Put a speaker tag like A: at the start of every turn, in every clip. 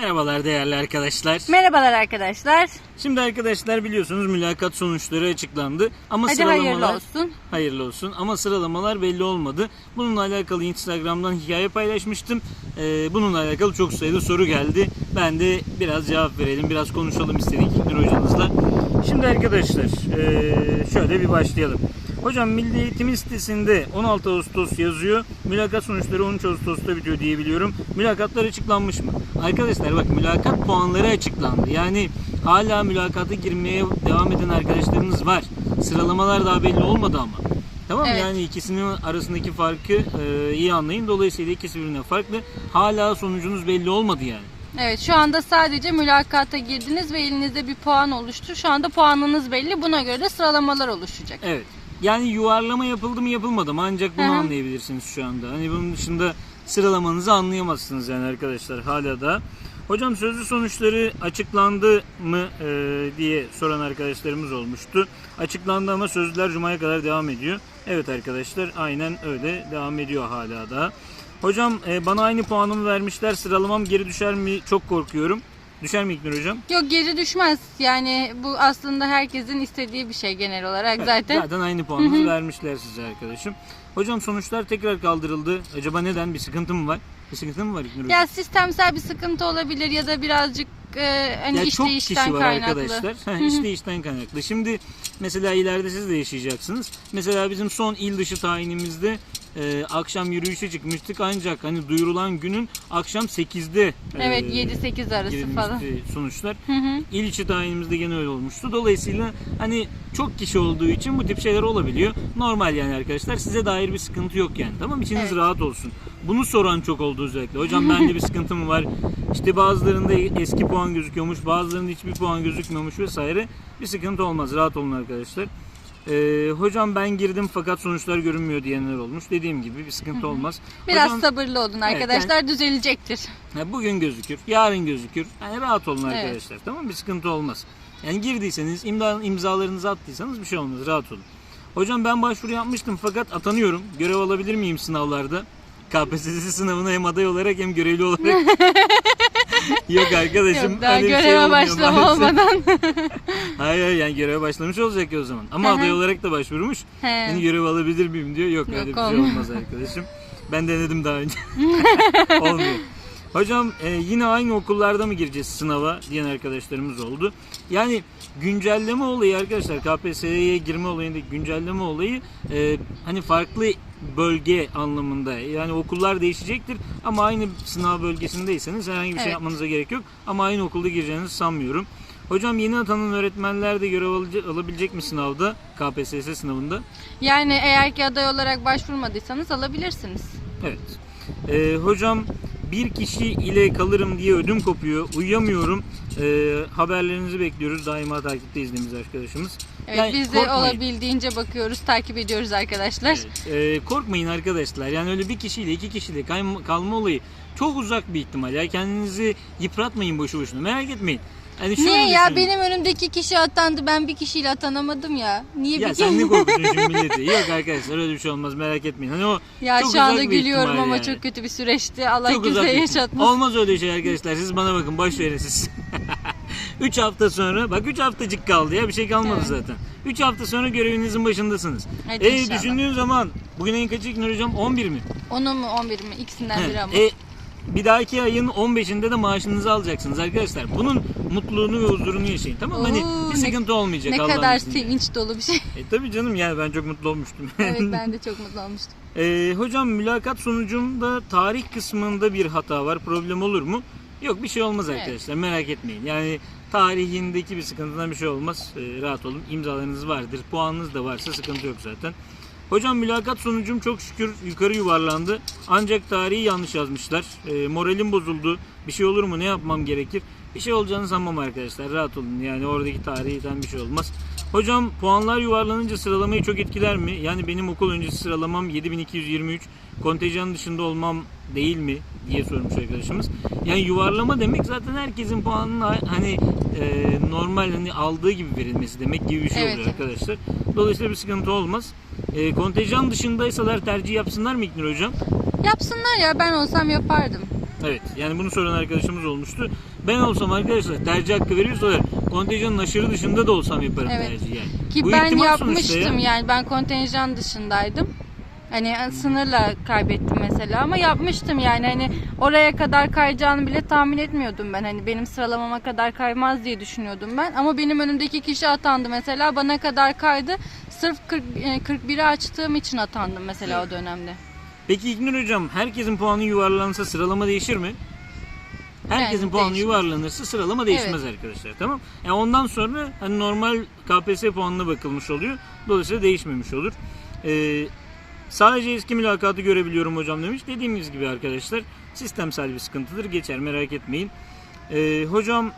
A: Merhabalar değerli arkadaşlar.
B: Merhabalar arkadaşlar.
A: Şimdi arkadaşlar biliyorsunuz mülakat sonuçları açıklandı ama
B: Hadi
A: sıralamalar
B: hayırlı olsun.
A: hayırlı olsun ama sıralamalar belli olmadı. Bununla alakalı Instagram'dan hikaye paylaşmıştım. Ee, bununla alakalı çok sayıda soru geldi. Ben de biraz cevap verelim, biraz konuşalım istedik İlknur hocamızla. Şimdi arkadaşlar ee, şöyle bir başlayalım. Hocam Milli Eğitim sitesinde 16 Ağustos yazıyor. Mülakat sonuçları 13 Ağustos'ta bitiyor diye biliyorum. Mülakatlar açıklanmış mı? Arkadaşlar bak mülakat puanları açıklandı. Yani hala mülakata girmeye devam eden arkadaşlarımız var. Sıralamalar daha belli olmadı ama. Tamam mı?
B: Evet.
A: Yani ikisinin arasındaki farkı e, iyi anlayın. Dolayısıyla ikisi birbirine farklı. Hala sonucunuz belli olmadı yani.
B: Evet şu anda sadece mülakata girdiniz ve elinizde bir puan oluştu. Şu anda puanınız belli. Buna göre de sıralamalar oluşacak.
A: Evet. Yani yuvarlama yapıldı mı yapılmadı mı ancak bunu
B: Hı hı.
A: anlayabilirsiniz şu anda. Hani bunun dışında sıralamanızı anlayamazsınız yani arkadaşlar hala da. Hocam sözlü sonuçları açıklandı mı e, diye soran arkadaşlarımız olmuştu. Açıklandı ama sözlüler Cuma'ya kadar devam ediyor. Evet arkadaşlar aynen öyle devam ediyor hala da. Hocam e, bana aynı puanımı vermişler sıralamam geri düşer mi çok korkuyorum. Düşer mi İlknur hocam?
B: Yok geri düşmez. Yani bu aslında herkesin istediği bir şey genel olarak zaten.
A: Zaten aynı puanımızı vermişler size arkadaşım. Hocam sonuçlar tekrar kaldırıldı. Acaba neden? Bir sıkıntı mı var? Bir sıkıntı mı var İlknur hocam?
B: Ya sistemsel bir sıkıntı olabilir ya da birazcık e, hani
A: Ya çok
B: işleyişten
A: kişi var
B: kaynaklı.
A: arkadaşlar. Heh, işleyişten kaynaklı. Şimdi mesela ileride siz de yaşayacaksınız. Mesela bizim son il dışı tayinimizde e, akşam yürüyüşe çıkmıştık ancak hani duyurulan günün akşam 8'de
B: Evet
A: e,
B: 7-8 arası
A: girilmişti
B: falan.
A: sonuçlar.
B: Hı hı.
A: İl içi tayinimizde gene öyle olmuştu. Dolayısıyla hani çok kişi olduğu için bu tip şeyler olabiliyor. Normal yani arkadaşlar. Size dair bir sıkıntı yok yani. Tamam içiniz
B: Evet.
A: rahat olsun. Bunu soran çok oldu özellikle. Hocam bende bir sıkıntım var. İşte bazılarında eski puan gözüküyormuş, bazılarında hiçbir puan gözükmüyormuş vesaire. Bir sıkıntı olmaz. Rahat olun arkadaşlar. Ee, hocam ben girdim fakat sonuçlar görünmüyor diyenler olmuş. Dediğim gibi bir sıkıntı olmaz.
B: Biraz
A: Hocam-
B: sabırlı olun arkadaşlar düzelecektir.
A: Ha, bugün gözükür, yarın gözükür. Yani rahat olun
B: Evet.
A: arkadaşlar. Tamam? Bir sıkıntı olmaz. Yani girdiyseniz, imza, imzalarınızı attıysanız bir şey olmaz. Rahat olun. Hocam ben başvuru yapmıştım fakat atanıyorum. Görev alabilir miyim sınavlarda? KPSS sınavına hem aday olarak hem görevli olarak. Yok arkadaşım.
B: Yok daha
A: öyle bir şey
B: göreve
A: olmuyor
B: başlama
A: maalesef.
B: olmadan.
A: Hayır hayır, yani göreve başlamış olacak ya o zaman. Ama aday olarak da başvurmuş. Hani görev alabilir miyim diyor. Yok,
B: Yok,
A: öyle bir şey
B: olmuyor.
A: olmaz arkadaşım. Ben denedim daha önce. Olmuyor. Hocam e, yine aynı okullarda mı gireceğiz sınava diyen arkadaşlarımız oldu. Yani güncelleme olayı arkadaşlar KPSS'ye girme olayındaki güncelleme olayı e, hani farklı bölge anlamında. Yani okullar değişecektir ama aynı sınav bölgesindeyseniz herhangi bir şey
B: Evet.
A: yapmanıza gerek yok. Ama aynı okulda gireceğinizi sanmıyorum. Hocam yeni atanan öğretmenler de görev alabilecek mi sınavda? KPSS sınavında?
B: Yani eğer ki aday olarak başvurmadıysanız alabilirsiniz.
A: Evet. Ee, hocam bir kişi ile kalırım diye ödüm kopuyor. Uyuyamıyorum. Ee, haberlerinizi bekliyoruz. Daima takipte izlediğimiz arkadaşımız.
B: Evet
A: Yani
B: biz de
A: korkmayın.
B: olabildiğince bakıyoruz, takip ediyoruz arkadaşlar.
A: Evet, ee, korkmayın arkadaşlar. Yani öyle bir kişiyle iki kişiyle kalma olayı çok uzak bir ihtimal. Ya kendinizi yıpratmayın boşu boşuna. Merak etmeyin. Hani şöyle
B: Niye ya
A: düşünün.
B: benim önümdeki kişi atandı ben bir kişiyle atanamadım ya. Niye
A: Ya
B: bir
A: sen ne korkutuyorsun milleti? Yok arkadaşlar öyle bir şey olmaz merak etmeyin. Hani o
B: Ya
A: çok
B: şu anda
A: uzak bir
B: gülüyorum
A: ihtimal
B: ama
A: yani.
B: çok kötü bir süreçti. Allah
A: Çok uzak
B: kimseye
A: bir-
B: yaşatmasın.
A: Olmaz öyle şey arkadaşlar. Siz bana bakın boş verin siz. 3 hafta sonra bak 3 haftacık kaldı ya bir şey kalmadı
B: Evet.
A: zaten. 3 hafta sonra görevinizin başındasınız.
B: Hadi
A: e
B: inşallah.
A: düşündüğün zaman bugün en kaçı İlknur hocam 11 mi?
B: Onu mu 11 mi? İkisinden biri ama.
A: e, bir dahaki ayın 15'inde de maaşınızı alacaksınız arkadaşlar. Bunun mutluluğunu ve huzurunu yaşayın. Tamam mı? Hani
B: Oo,
A: bir
B: ne-
A: sıkıntı olmayacak
B: ne
A: Allah'ın
B: kadar
A: izniyle.
B: sevinç dolu bir şey.
A: E tabii canım yani ben çok mutlu olmuştum.
B: evet ben de çok mutlu olmuştum.
A: Ee, hocam mülakat sonucunda tarih kısmında bir hata var. Problem olur mu? Yok bir şey olmaz
B: Evet.
A: arkadaşlar. Merak etmeyin. Yani tarihindeki bir sıkıntıdan bir şey olmaz. Ee, rahat olun. İmzalarınız vardır. Puanınız da varsa sıkıntı yok zaten. Hocam mülakat sonucum çok şükür yukarı yuvarlandı. Ancak tarihi yanlış yazmışlar. Ee, moralim bozuldu. Bir şey olur mu? Ne yapmam gerekir? Bir şey olacağını sanmam arkadaşlar. Rahat olun. Yani oradaki tarihten bir şey olmaz. Hocam puanlar yuvarlanınca sıralamayı çok etkiler mi? Yani benim okul öncesi sıralamam 7223. Kontenjan dışında olmam değil mi diye sormuş arkadaşımız. Yani yuvarlama demek zaten herkesin puanının hani e, normal hani aldığı gibi verilmesi demek gibi bir şey
B: Evet.
A: oluyor arkadaşlar. Dolayısıyla bir sıkıntı olmaz. E, kontenjan dışındaysalar tercih yapsınlar mı İlknur hocam?
B: Yapsınlar ya ben olsam yapardım.
A: Evet yani bunu soran arkadaşımız olmuştu. Ben olsam arkadaşlar tercih hakkı veriyorsalar kontenjanın aşırı dışında da olsam yaparım
B: Evet.
A: tercih yani.
B: Ki
A: Bu
B: ben yapmıştım
A: ya.
B: yani ben kontenjan dışındaydım. Hani sınırla kaybettim mesela ama yapmıştım yani hani oraya kadar kayacağını bile tahmin etmiyordum ben. Hani benim sıralamama kadar kaymaz diye düşünüyordum ben. Ama benim önümdeki kişi atandı mesela bana kadar kaydı. Sırf 40, e, 41'i açtığım için atandım mesela o dönemde.
A: Peki İlknur Hocam herkesin puanı yuvarlansa sıralama değişir mi? Herkesin
B: Yani
A: puanı
B: değişmez.
A: yuvarlanırsa sıralama değişmez arkadaşlar tamam. Yani ondan sonra hani normal KPSS puanına bakılmış oluyor. Dolayısıyla değişmemiş olur. Ee, sadece eski mülakatı görebiliyorum hocam demiş. Dediğimiz gibi arkadaşlar sistemsel bir sıkıntıdır. Geçer merak etmeyin. Ee, hocam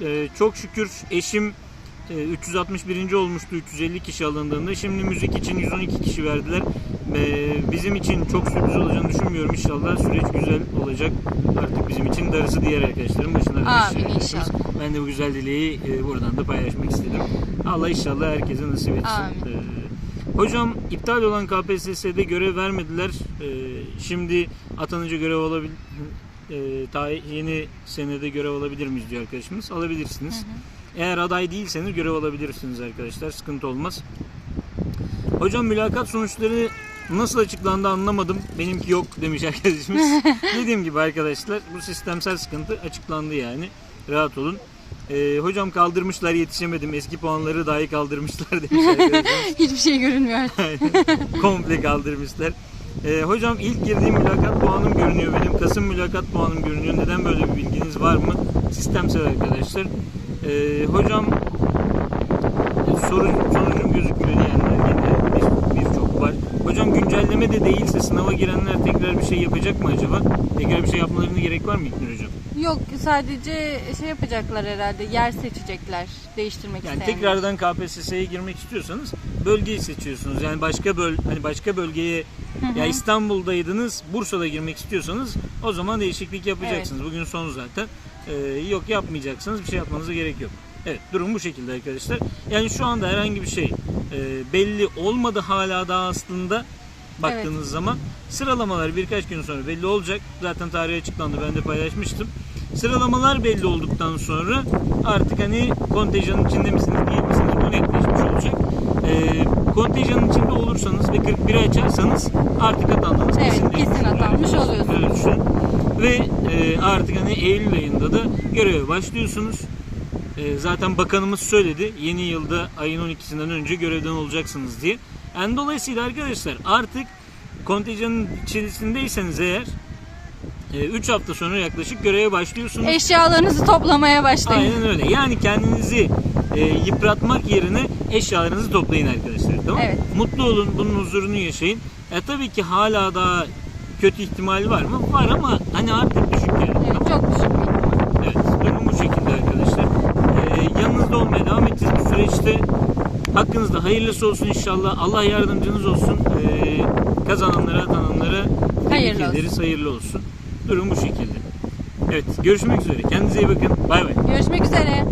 A: e, çok şükür eşim 361. olmuştu 350 kişi alındığında. Şimdi müzik için 112 kişi verdiler. E, Bizim için çok sürpriz olacağını düşünmüyorum. İnşallah süreç güzel olacak. Artık bizim için darısı diğer arkadaşların başına.
B: Amin,
A: arkadaşlarımız.
B: inşallah.
A: Ben de bu güzel dileği e, buradan da paylaşmak istedim. Allah inşallah herkese nasip etsin.
B: Amin.
A: E, Hocam iptal olan KPSS'de görev vermediler. E, Şimdi atanınca görev alabil e, ta yeni senede görev alabilir miyiz diyor arkadaşımız. Alabilirsiniz. Eğer aday değilseniz görev alabilirsiniz arkadaşlar. Sıkıntı olmaz. Hocam mülakat sonuçları nasıl açıklandı anlamadım. Benimki yok demiş arkadaşımız. Dediğim gibi arkadaşlar bu sistemsel sıkıntı açıklandı yani. Rahat olun. Ee, hocam kaldırmışlar yetişemedim. Eski puanları dahi kaldırmışlar demiş arkadaşımız.
B: Hiçbir şey görünmüyor.
A: Komple kaldırmışlar. Ee, hocam ilk girdiğim mülakat puanım görünüyor benim. Kasım mülakat puanım görünüyor. Neden böyle bir bilginiz var mı? Sistemsel arkadaşlar. Ee, hocam soru, sonucum gözükmüyor diyenler yine bir- birçok var. Hocam güncelleme de değilse sınava girenler tekrar bir şey yapacak mı acaba? Tekrar bir şey yapmalarına gerek var mı İlknur hocam?
B: Yok sadece şey yapacaklar herhalde yer seçecekler değiştirmek
A: Yani
B: isteyenler.
A: tekrardan KPSS'ye girmek istiyorsanız bölgeyi seçiyorsunuz. Yani başka böl hani başka bölgeye ya İstanbul'daydınız, Bursa'da girmek istiyorsanız o zaman değişiklik yapacaksınız. Bugün son zaten. Ee, yok yapmayacaksınız. Bir şey yapmanıza gerek yok. Evet, durum bu şekilde arkadaşlar. Yani şu anda herhangi bir şey e, belli olmadı hala daha aslında baktığınız zaman sıralamalar birkaç gün sonra belli olacak. Zaten tarihi açıklandı. Ben de paylaşmıştım. Sıralamalar belli olduktan sonra artık hani kontenjanın içinde misiniz değil misiniz bu netleşmiş olacak. Ee, kontenjanın içinde olursanız ve 41'i açarsanız artık atandınız.
B: Evet,
A: kesin,
B: kesin atanmış oluyorsunuz.
A: Öyle düşünün. Ve e, artık hani Eylül ayında da göreve başlıyorsunuz. E, zaten bakanımız söyledi yeni yılda ayın 12'sinden önce görevden olacaksınız diye. Yani dolayısıyla arkadaşlar artık kontenjanın içerisindeyseniz eğer 3 hafta sonra yaklaşık göreve başlıyorsunuz.
B: Eşyalarınızı toplamaya başlayın.
A: Aynen öyle. Yani kendinizi e, yıpratmak yerine eşyalarınızı toplayın arkadaşlar. Tamam?
B: Evet.
A: Mutlu olun, bunun huzurunu yaşayın. E tabii ki hala daha kötü ihtimal var mı? Var ama hani artık düşük yani.
B: Evet,
A: Tamam
B: çok düşük bir ihtimal.
A: Evet, durum bu şekilde arkadaşlar. Ee, yanınızda olmaya devam edeceğiz bu süreçte. Hakkınızda hayırlısı olsun inşallah. Allah yardımcınız olsun. Ee, kazananlara, atananlara
B: Hayırlı olsun.
A: ederiz. Hayırlı olsun. Durum bu şekilde. Evet, görüşmek üzere. Kendinize iyi bakın. Bay bay.
B: Görüşmek üzere.